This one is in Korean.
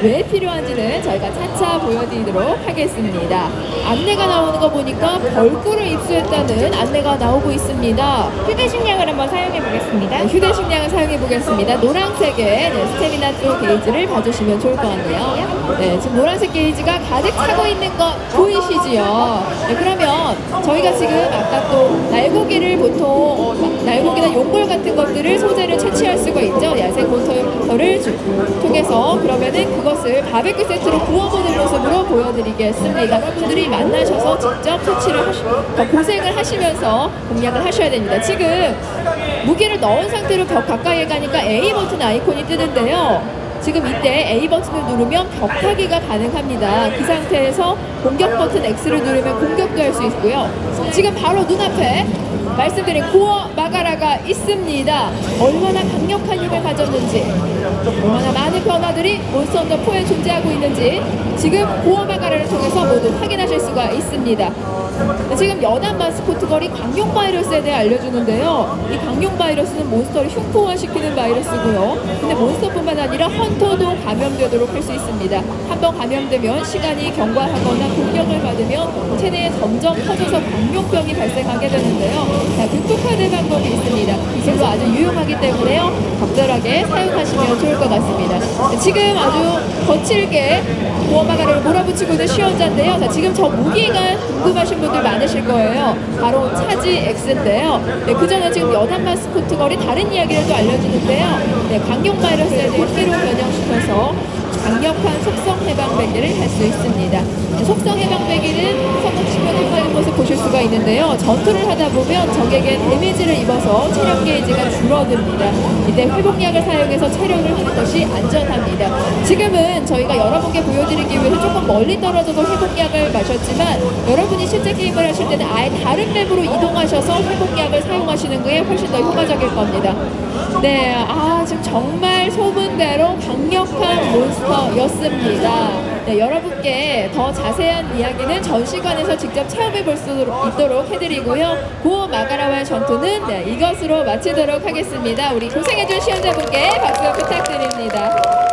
왜 필요한지는 저희가 차차 보여드리도록 하겠습니다. 안내가 나오는 거 보니까 벌꿀을 입수했다는 안내가 나오고 있습니다. 휴대식량을 한번 사용해 보겠습니다. 네, 휴대식량을 사용해 보겠습니다. 노란색의 네, 스태미나 쪽 게이지를 봐주시면 좋을 것 같네요. 네, 지금 노란색 게이지가 가득 차고 있는 거 보이시지요? 네, 그러면 저희가 지금 아까 또 날고기를 보통 어, 날고기나 용골 같은 것들을 소재를 채취할 수가 있죠. 야생 모 주- 통해서 그러면은 그것을 바베큐 세트로 구워보는 모습으로 보여드리겠습니다. 여러분들이 만나셔서 직접 채취를 하시, 더 고생을 하시면서 공략을 하셔야 됩니다. 지금 무게를 넣은 상태로 벽 가까이에 가니까 A 버튼 아이콘이 뜨는데요. 지금 이때 A 버튼을 누르면 벽타기가 가능합니다. 그 상태에서 공격 버튼 X를 누르면 공격도 할 수 있고요. 지금 바로 눈앞에 말씀드린 코어 마가라 가 있습니다. 얼마나 강력한 힘을 가졌는지, 얼마나 많은 변화들이 몬스터 헌터 4에 존재하고 있는지 지금 코어 마가라를 통해서 모두 확인하실 수가 있습니다. 네, 지금 연안 마스코트 거리 강용 바이러스에 대해 알려주는데요. 이 강용 바이러스는 몬스터를 흉포화시키는 바이러스고요. 근데 몬스터뿐만 아니라 헌터도 감염되도록 할 수 있습니다. 한번 감염되면 시간이 경과하거나 공격을 받으면 체내에 점점 퍼져서 광용병이 발생하게 되는데요. 자, 극복하는 방법이 있습니다. 기술로 아주 유용하기 때문에요. 적절하게 사용하시면 좋을 것 같습니다. 네, 지금 아주 거칠게 보호마가를 몰아붙이고 있는 시연자인데요. 자, 지금 저 무기가 궁금하신 분들 많으실 거예요. 바로 차지 X인데요. 네, 그 전에 지금 연한 마스코트 거리 다른 이야기를 또 알려주는데요. 네, 강용 바이러스에 대해 그대로 변형시켜서 강력한 속성 해방 배기를 할 수 있습니다. 네, 속성 해방 배기는 성공 시간을 하는 것을 보실 수가 있는데요. 전투를 하다 보면 적에게 데미지를 입어서 체력 게이지가 줄어듭니다. 이때 회복약을 사용해서 체력을 하는 것이 안전합니다. 지금은 저희가 여러분께 보여드리기 위해서 조금 멀리 떨어져서 회복약을 마셨지만 여러분이 실제 게임을 하실 때는 아예 다른 맵으로 이동하셔서 회복약을 사용하시는 게 훨씬 더 효과적일 겁니다. 네, 아 지금 정말 소문대로 강력한 몬스터였습니다. 네, 여러분께 더 자세한 이야기는 전시관에서 직접 체험해 볼 수 있도록 해드리고요. 고어 마가라와의 전투는 네, 이것으로 마치도록 하겠습니다. 우리 고생해준 시연자분께 박수 부탁드립니다.